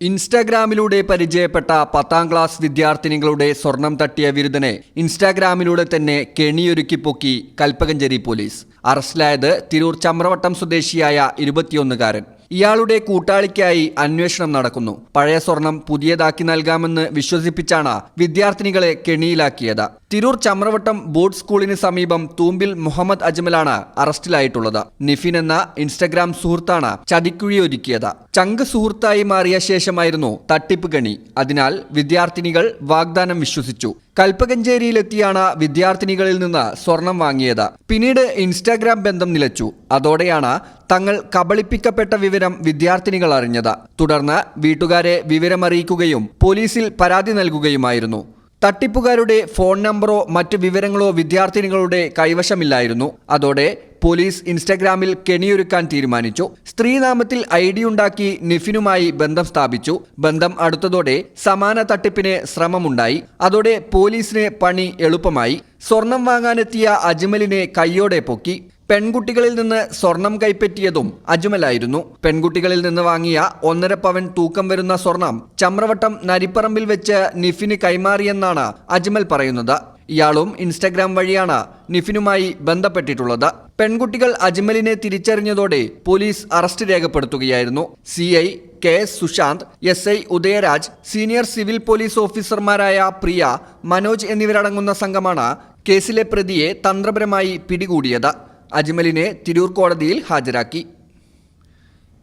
ഇൻസ്റ്റാഗ്രാമിലൂടെ പരിചയപ്പെട്ട പത്താം ക്ലാസ് വിദ്യാർത്ഥിനികളുടെ സ്വർണം തട്ടിയ വിരുദ്ധനെ ഇൻസ്റ്റാഗ്രാമിലൂടെ തന്നെ കെണിയൊരുക്കി പൊക്കി കൽപ്പകഞ്ചേരി പോലീസ്. അറസ്റ്റിലായത് തിരൂർ ചമ്രവട്ടം സ്വദേശിയായ ഇരുപത്തിയൊന്നുകാരൻ. ഇയാളുടെ കൂട്ടാളിക്കായി അന്വേഷണം നടക്കുന്നു. പഴയ സ്വർണം പുതിയതാക്കി നൽകാമെന്ന് വിശ്വസിപ്പിച്ചാണ് വിദ്യാർത്ഥിനികളെ കെണിയിലാക്കിയത്. തിരൂർ ചമ്രവട്ടം ബോർഡ് സ്കൂളിന് സമീപം തൂമ്പിൽ മുഹമ്മദ് അജ്മലാണ് അറസ്റ്റിലായിട്ടുള്ളത്. നിഫിൻ എന്ന ഇൻസ്റ്റഗ്രാം സുഹൃത്താണ് ചതിക്കുഴിയൊരുക്കിയത്. ചങ്ക് സുഹൃത്തായി മാറിയ ശേഷമായിരുന്നു തട്ടിപ്പ് കണി. അതിനാൽ വിദ്യാർത്ഥിനികൾ വാഗ്ദാനം വിശ്വസിച്ചു. കൽപ്പകഞ്ചേരിയിലെത്തിയാണ് വിദ്യാർത്ഥിനികളിൽ നിന്ന് സ്വർണം വാങ്ങിയത്. പിന്നീട് ഇൻസ്റ്റാഗ്രാം ബന്ധം നിലച്ചു. അതോടെയാണ് തങ്ങൾ കബളിപ്പിക്കപ്പെട്ട വിവരം വിദ്യാർത്ഥിനികൾ അറിഞ്ഞത്. തുടർന്ന് വീട്ടുകാരെ വിവരമറിയിക്കുകയും പോലീസിൽ പരാതി നൽകുകയുമായിരുന്നു. തട്ടിപ്പുകാരുടെ ഫോൺ നമ്പറോ മറ്റ് വിവരങ്ങളോ വിദ്യാർത്ഥിനികളുടെ കൈവശമില്ലായിരുന്നു. അതോടെ പോലീസ് ഇൻസ്റ്റഗ്രാമിൽ കെണിയൊരുക്കാൻ തീരുമാനിച്ചു. സ്ത്രീനാമത്തിൽ ഐ ഡി ഉണ്ടാക്കി നിഫിനുമായി ബന്ധം സ്ഥാപിച്ചു. ബന്ധം അടുത്തതോടെ സമാന തട്ടിപ്പിന് ശ്രമമുണ്ടായി. അതോടെ പോലീസിന് പണി എളുപ്പമായി. സ്വർണം വാങ്ങാനെത്തിയ അജ്മലിനെ കയ്യോടെ പൊക്കി. പെൺകുട്ടികളിൽ നിന്ന് സ്വർണം കൈപ്പറ്റിയതും അജ്മലായിരുന്നു. പെൺകുട്ടികളിൽ നിന്ന് വാങ്ങിയ ഒന്നര പവൻ തൂക്കം വരുന്ന സ്വർണം ചമ്രവട്ടം നരിപ്പറമ്പിൽ വെച്ച് നിഫിന് കൈമാറിയെന്നാണ് അജ്മൽ പറയുന്നത്. ഇയാളും ഇൻസ്റ്റഗ്രാം വഴിയാണ് നിഫിനുമായി ബന്ധപ്പെട്ടിട്ടുള്ളത്. പെൺകുട്ടികൾ അജ്മലിനെ തിരിച്ചറിഞ്ഞതോടെ police arrest രേഖപ്പെടുത്തുകയായിരുന്നു. C I K S Sushanth S I Udayaraj senior civil police ഓഫീസർമാരായ പ്രിയ മനോജ് എന്നിവരടങ്ങുന്ന സംഘമാണ് കേസിലെ പ്രതിയെ തന്ത്രപരമായി പിടികൂടിയത്. അജ്മലിനെ തിരൂർ കോടതിയിൽ ഹാജരാക്കി.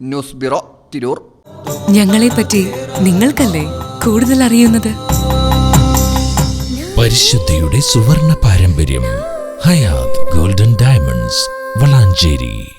News bureau Tirur. ഞങ്ങളെപ്പറ്റി നിങ്ങൾക്കല്ലേ കൂടുതൽ അറിയുന്നത്? പരിശുദ്ധിയുടെ സുവർണ പാരമ്പര്യം ഹയാത് ഗോൾഡൻ ഡയമണ്ട്സ് വളാഞ്ചേരി.